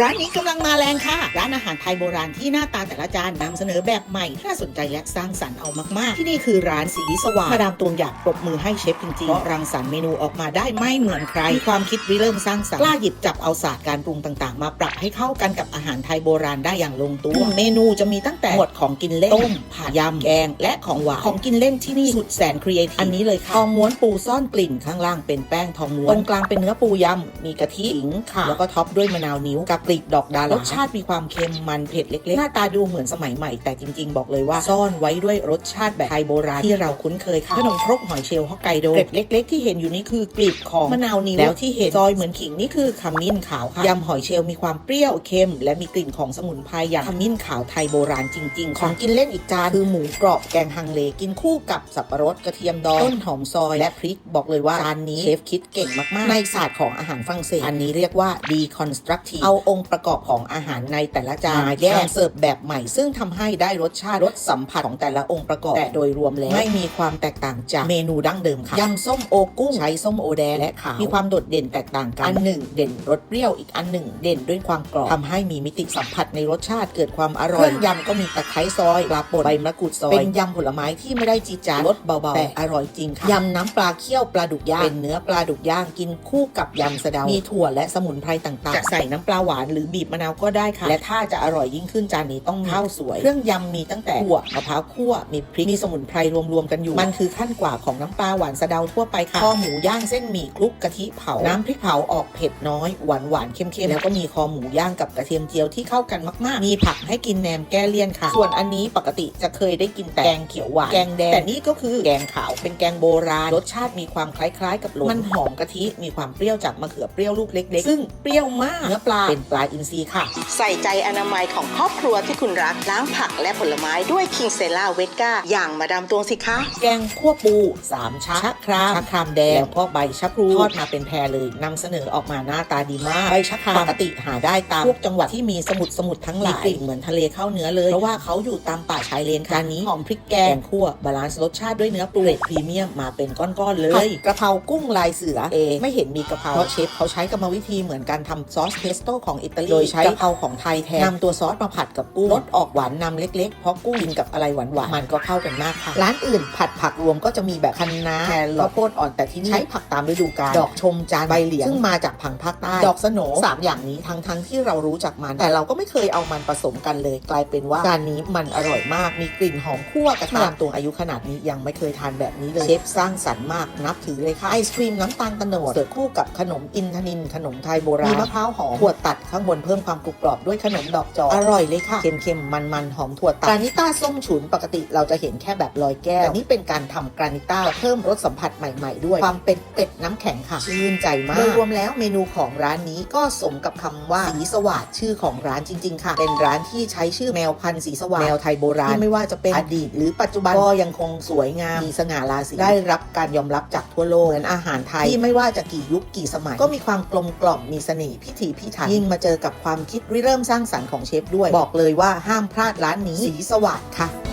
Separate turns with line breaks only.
ร้านนี้กำลังมาแรงค่ะ ร้านอาหารไทยโบราณที่หน้าตาแต่ละจานนำเสนอแบบใหม่น่าสนใจและสร้างสรรค์เอามาก ๆ ที่นี่คือร้านสีสว่างมาดามตวงอยากปรบมือให้เชฟจริงๆเพราะรังสรรค์เมนูออกมาได้ไม่เหมือนใครมีความคิดริเริ่มสร้างสรรค์กล้าหยิบจับเอาศาสตร์การปรุงต่างๆ มาปรับให้เข้ากันกับอาหารไทยโบราณได้อย่างลงตัวเมนูจะมีตั้งแต่หมวดของกินเล่นต้มผัดยำแกง และของหวานของกินเล่นที่นี่สุดแสนครีเอทีฟอันนี้เลยค่ะทองม้วนปูซ่อนกลิ่นข้างล่างเป็นแป้งทองม้วนตรงกลางเป็นเนื้อปูยำมีกะทิขิงข่าแล้วก็ท็อปด้วยมะนาวนิ้วกับกลีบดอกดารสชาติมีความเค็มมันเผ็ดเล็กๆ หน้าตาดูเหมือนสมัยใหม่ แต่จริงๆ บอกเลยว่า ซ่อนไว้ด้วยรสชาติแบบไทยโบราณที่เราคุ้นเคยค่ะขนมครกหอยเชลล์ฮอกไกโดเกร็ดเล็ก ๆ ที่เห็นอยู่นี่คือกลีบของมะนาวนิ้วแล้วที่เห็นซอยเหมือนขิงนี่คือขมิ้นขาวค่ะยำหอยเชลล์มีความเปรี้ยวเค็ม และมีกลิ่นของสมุนไพรอย่างขมิ้นขาวไทยโบราณจริง ๆ ของกินเล่นอีกจานคือหมูกรอบแกงฮังเลกินคู่กับสับปะรดกระเทียมดองต้นหอมซอย และพริกบอกเลยว่าจานนี้เชฟคิดเก่งมากๆในศาสตร์ของอาหารฝรั่งเศสอันนี้เรียกว่า deconstructive เอาองค์ประกอบของอาหารในแต่ละจานมาแยกเสิร์ฟแบบใหม่ ซึ่งทำให้ได้รสชาติรสสัมผัสของแต่ละองค์ประกอบแต่โดยรวมแล้ว ไม่มีความแตกต่างจากเมนูดั้งเดิมค่ะยำส้มโอกุ้งใช้ส้มโอแดงและขาวมีความโดดเด่นแตกต่างกันอันหนึ่งเด่นรสเปรี้ยวอีกอันหนึ่งเด่นด้วยความกรอบทำให้มีมิติสัมผัสในรสชาติเกิดความอร่อยเครื่องยำก็มีตะไคร้ซอยปลาป่นใบมะกรูดซอยเป็นยำผลไม้ที่ไม่ได้จีดจานรสเบาๆแต่อร่อยจริงค่ะยำน้ำปลาเคี่ยวปลาดุกย่างเป็นเนื้อปลาดุกย่างกินคู่กับยำสะเดามีถั่วและสมุนไพรต่างๆจะใส่น้ำปลาหวานหรือบีบมะนาวก็ได้ค่ะ และถ้าจะอร่อยยิ่งขึ้นจานนี้ต้องข้าวสวย เครื่องยำมีตั้งแต่ถั่วมะพร้าวคั่วมีพริกมีสมุนไพรรวมๆกันอยู่ มันคือขั้นกว่าของน้ำปลาหวานสะเดาทั่วไปค่ะคอหมูย่างเส้นหมี่คลุกกะทิเผา น้ำพริกเผาออกเผ็ดน้อยหวานหวานๆเค็มๆแล้วก็มีคอหมูย่างกับกระเทียมเจียวที่เข้ากันมากๆ มีผักให้กินแหนมแก้เลี่ยนค่ะ ส่วนอันนี้ปกติจะเคยได้กินแต่แกงเขียวหวานแกงแดงแต่นี่ก็คือแกงขาวเป็นแกงโบราณรสชาติมีความคล้าย ๆ กับหลนมันหอมกะทิมีความเปรี้ยวจากมะเขือเปรี้ยวลูกเล็ก ๆ ซึ่งเปรี้ยวมากเนื้อปลาเป็นปลาอินทรีค่ะ
ใส่ใจอนามัยของครอบครัวที่คุณรัก ล้างผักและผลไม้ด้วยคิงเซล่าเวก้าอย่างมาดามตวงสิคะ
แกงคั่วปูสามชะชะครามชะครามแดงแล้วก็ใบชะพลูทอดมาเป็นแพรเลยนำเสนอออกมาหน้าตาดีมากใบชะครามปกติหาได้ตามพวกจังหวัดที่มีสมุทรสมุทรทั้งหลายมีกลิ่นเหมือนทะเลเข้าเนื้อเลยเพราะว่าเขาอยู่ตามป่าชายเลนค่ะจานนี้หอมพริกแกงคั่วบาลานซ์รสชาติด้วยเนื้อปูเกรดพรีเมียมมาเป็นก้อนๆเลยกระเพรากุ้งลายเสือเอไม่เห็นมีกระเพราเพราะเชฟเขาใช้กรรมวิธีเหมือนการทำซอสเพสโต้ของอิตาลีโดยใช้กระเพราของไทยแทนนำตัวซอสมาผัดกับกุ้งรสออกหวานนำเล็กๆ เพราะกุ้งกินกับอะไรหวานๆมันก็เข้ากันมากค่ะ ร้านอื่นผัดผักรวมก็จะมีแบบคะน้าแครอทข้าวโพดอ่อนแต่ที่นี่ใช้ผักตามฤดูกาลดอกชมจานใบเหลียงซึ่งมาจากผังภาคใต้ดอกสโหนสามอย่างนี้ทั้งทั้งๆที่เรารู้จักมัน แต่เราก็ไม่เคยเอามันผสมกันเลย กลายเป็นว่าจานนี้มันอร่อยมากมีกลิ่นหอมคั่วกระทะตัวอายุขนาดนี้ยังไม่เคยทานแบบนี้เลยเชฟสร้างสรรค์มากนับถือเลยค่ะไอศครีมน้ำตาลตะโนดเสิร์ฟคู่กับขนมอินทนินขนมไทยโบราณมีมะพร้าวหอมถั่วตัดข้างบนเพิ่มความกรุบกรอบด้วยขนมดอกจอกอร่อยเลยค่ะ เค็มๆ มันๆ หอมถั่วตัดกรานิต้าส้มฉุนปกติเราจะเห็นแค่แบบลอยแก้ว แต่นี่เป็นการทำกรานิต้าเพิ่มรสสัมผัสใหม่ๆ ด้วย ความเป็นเป็ดน้ำแข็งค่ะ ชื่นใจมาก โดยรวมแล้วเมนูของร้านนี้ก็สมกับคำว่าสีสวัสดชื่อของร้านจริง ๆ ค่ะ เป็นร้านที่ใช้ชื่อแมวพันธุ์สีสวัสดแมวไทยโบราณที่ไม่ว่าจะเป็นอดีต หรือปัจจุบันก็ยังคงสวยงามมีสง่าราศีได้รับการยอมรับจากทั่วโลกเหมือนอาหารไทยที่ไม่ว่าจะกี่ยุคกี่สมัย ก็มีความกลมกล่อมมีเสน่ห์พิถีพิถันยิ่งมาเจอกับความคิดริเริ่มสร้างสรรค์ของเชฟด้วย บอกเลยว่าห้ามพลาดร้านนี้สีสวัสดค่ะ